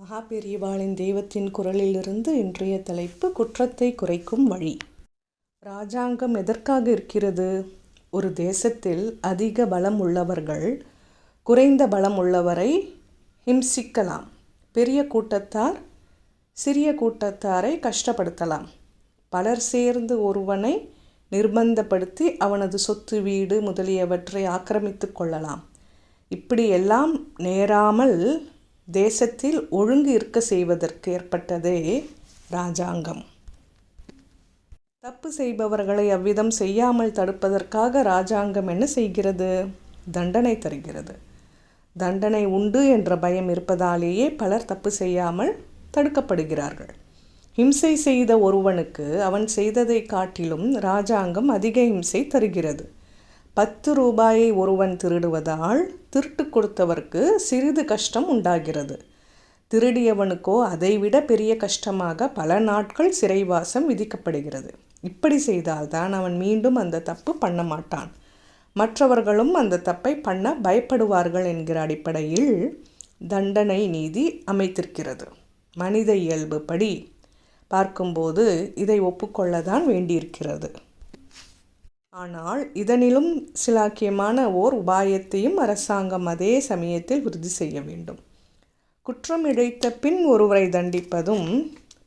மகாபெரிவாளின் தெய்வத்தின் குரலிலிருந்து இன்றைய தலைப்பு குற்றத்தை குறைக்கும் வழி. ராஜாங்கம் எதற்காக இருக்கிறது? ஒரு தேசத்தில் அதிக பலம் உள்ளவர்கள் குறைந்த பலம் உள்ளவரை ஹிம்சிக்கலாம். பெரிய கூட்டத்தார் சிறிய கூட்டத்தாரை கஷ்டப்படுத்தலாம். பலர் சேர்ந்து ஒருவனை நிர்பந்தப்படுத்தி அவனது சொத்து வீடு முதலியவற்றை ஆக்கிரமித்து கொள்ளலாம். இப்படி எல்லாம் நேராமல் தேசத்தில் ஒழுங்கு இருக்க செய்வதற்கு ஏற்பட்டதே ராஜாங்கம் தப்பு செய்பவர்களை அவ்விதம் செய்யாமல் தடுப்பதற்காக ராஜாங்கம் என்ன செய்கிறது? தண்டனை தருகிறது. தண்டனை உண்டு என்ற பயம் இருப்பதாலேயே பலர் தப்பு செய்யாமல் தடுக்கப்படுகிறார்கள். ஹிம்சை செய்த ஒருவனுக்கு அவன் செய்ததை காட்டிலும் ராஜாங்கம் அதிக ஹிம்சை தருகிறது. பத்து ரூபாயை ஒருவன் திருடுவதால் திருட்டு கொடுத்தவர்க்கு சிறிது கஷ்டம் உண்டாகிறது. திருடியவனுக்கோ அதைவிட பெரிய கஷ்டமாக பல நாட்கள் சிறைவாசம் விதிக்கப்படுகிறது. இப்படி செய்தால்தான் அவன் மீண்டும் அந்த தப்பு பண்ண மாட்டான். மற்றவர்களும் அந்த தப்பை பண்ண பயப்படுவார்கள் என்கிற அடிப்படையில் தண்டனை நீதி அமைத்திருக்கிறது. மனித இயல்பு படி பார்க்கும்போது இதை ஒப்புக்கொள்ளதான் வேண்டியிருக்கிறது. ஆனால் இதனிலும் சிலாக்கியமான ஓர் உபாயத்தையும் அரசாங்கம் அதே சமயத்தில் உறுதி செய்ய வேண்டும். குற்றம் இழைத்த பின் ஒருவரை தண்டிப்பதும்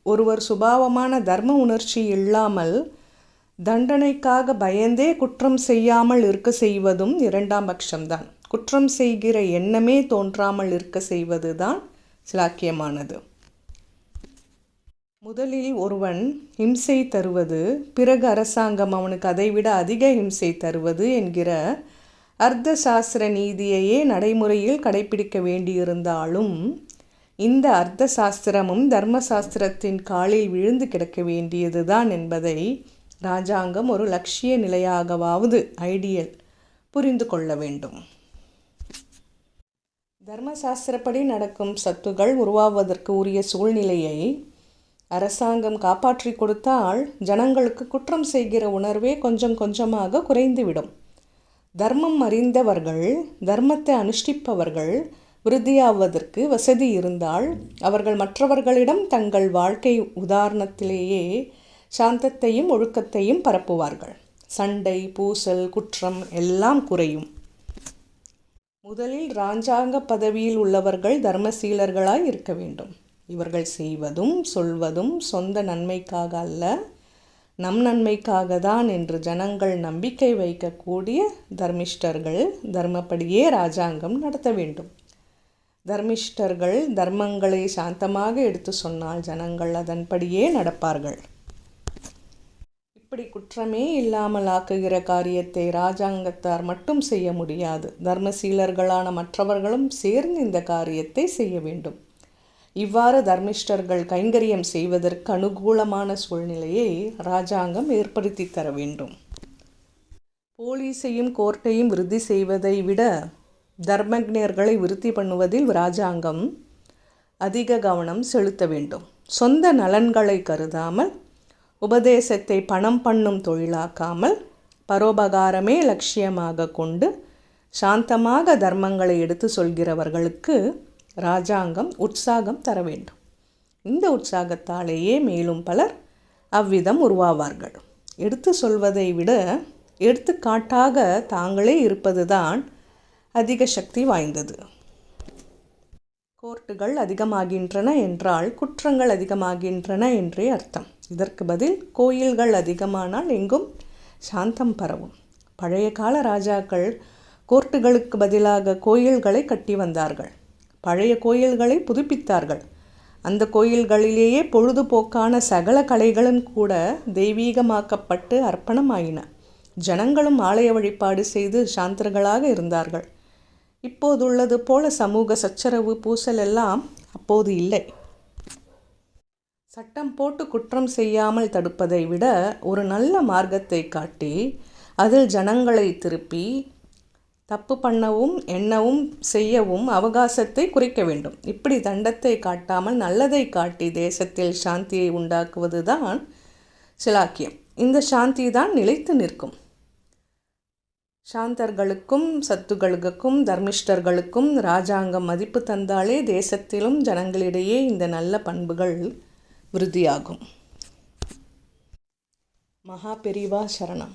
ஒருவர் சுபாவமான தர்ம உணர்ச்சி இல்லாமல் தண்டனைக்காக பயந்தே குற்றம் செய்யாமல் இருக்க செய்வதும் இரண்டாம் பட்சம்தான். குற்றம் செய்கிற எண்ணமே தோன்றாமல் இருக்க செய்வது தான் சிலாக்கியமானது. முதலில் ஒருவன் ஹிம்சை தருவது பிறகு அரசாங்கம் அவனுக்கு அதைவிட அதிக ஹிம்சை தருவது என்கிற அர்த்த சாஸ்திர நீதியையே நடைமுறையில் கடைபிடிக்க வேண்டியிருந்தாலும் இந்த அர்த்த சாஸ்திரமும் தர்ம சாஸ்திரத்தின் காலில் விழுந்து கிடக்க வேண்டியதுதான் என்பதை ராஜாங்கம் ஒரு லட்சிய நிலையாகவாவது ஐடியல் புரிந்து கொள்ள வேண்டும். தர்மசாஸ்திரப்படி நடக்கும் சத்துகள் உருவாவதற்கு உரிய சூழ்நிலையை அரசாங்கம் காப்பாற்றி கொடுத்தால் ஜனங்களுக்கு குற்றம் செய்கிற உணர்வே கொஞ்சம் கொஞ்சமாக குறைந்துவிடும். தர்மம் அறிந்தவர்கள் தர்மத்தை அனுஷ்டிப்பவர்கள் விருத்தியாவதற்கு வசதி இருந்தால் அவர்கள் மற்றவர்களிடம் தங்கள் வாழ்க்கை உதாரணத்திலேயே சாந்தத்தையும் ஒழுக்கத்தையும் பரப்புவார்கள். சண்டை பூசல் குற்றம் எல்லாம் குறையும். முதலில் ராஜாங்க பதவியில் உள்ளவர்கள் தர்மசீலர்களாய் இருக்க வேண்டும். இவர்கள் செய்வதும் சொல்வதும் சொந்த நன்மைக்காக அல்ல. நம் நன்மைக்காக தான் என்று ஜனங்கள் நம்பிக்கை வைக்கக்கூடிய தர்மிஷ்டர்கள் தர்மப்படியே ராஜாங்கம் நடத்த வேண்டும். தர்மிஷ்டர்கள் தர்மங்களை சாந்தமாக எடுத்து சொன்னால் ஜனங்கள் அதன்படியே நடப்பார்கள். இப்படி குற்றமே இல்லாமல் ஆக்குகிற காரியத்தை ராஜாங்கத்தார் மட்டும் செய்ய முடியாது. தர்மசீலர்களான மற்றவர்களும் சேர்ந்து இந்த காரியத்தை செய்ய வேண்டும். இவ்வாறு தர்மிஷ்டர்கள் கைங்கரியம் செய்வதற்கு அனுகூலமான சூழ்நிலையை ராஜாங்கம் ஏற்படுத்தி தர வேண்டும். போலீஸையும் கோர்ட்டையும் விருத்தி செய்வதை விட தர்மஜர்களை விருத்தி பண்ணுவதில் ராஜாங்கம் அதிக கவனம் செலுத்த வேண்டும். சொந்த நலன்களை கருதாமல் உபதேசத்தை பணம் பண்ணும் தொழிலாக்காமல் பரோபகாரமே லட்சியமாக கொண்டு சாந்தமாக தர்மங்களை எடுத்து சொல்கிறவர்களுக்கு ராஜாங்கம் உற்சாகம் தர வேண்டும். இந்த உற்சாகத்தாலேயே மேலும் பலர் அவ்விதம் உருவாவார்கள். எடுத்து சொல்வதை விட எடுத்துக்காட்டாக தாங்களே இருப்பதுதான் அதிக சக்தி வாய்ந்தது. கோர்ட்டுகள் அதிகமாகின்றன என்றால் குற்றங்கள் அதிகமாகின்றன என்றே அர்த்தம். இதற்கு பதில் கோயில்கள் அதிகமானால் எங்கும் சாந்தம் பரவும். பழைய கால ராஜாக்கள் கோர்ட்டுகளுக்கு பதிலாக கோயில்களை கட்டி வந்தார்கள். பழைய கோயில்களை புதுப்பித்தார்கள். அந்த கோயில்களிலேயே பொழுதுபோக்கான சகல கலைகளும் கூட தெய்வீகமாக்கப்பட்டு அர்ப்பணமாயின. ஜனங்களும் ஆலய வழிபாடு செய்து சாந்தர்களாக இருந்தார்கள். இப்போதுள்ளது போல சமூக சச்சரவு பூசல் எல்லாம் அப்போது இல்லை. சட்டம் போட்டு குற்றம் செய்யாமல் தடுப்பதை விட ஒரு நல்ல மார்க்கத்தை காட்டி அதில் ஜனங்களை திருப்பி தப்பு பண்ணவும் எண்ணவும் செய்யவும் அவகாசத்தை குறைக்க வேண்டும். இப்படி தண்டத்தை காட்டாமல் நல்லதை காட்டி தேசத்தில் சாந்தியை உண்டாக்குவது தான் சிலாக்கியம். இந்த சாந்தி தான் நிலைத்து நிற்கும். சாந்தர்களுக்கும் சத்துகளுக்கும் தர்மிஷ்டர்களுக்கும் ராஜாங்கம் மதிப்பு தந்தாலே தேசத்திலும் ஜனங்களிடையே இந்த நல்ல பண்புகள் விருத்தியாகும். மகா பெரிவா சரணம்.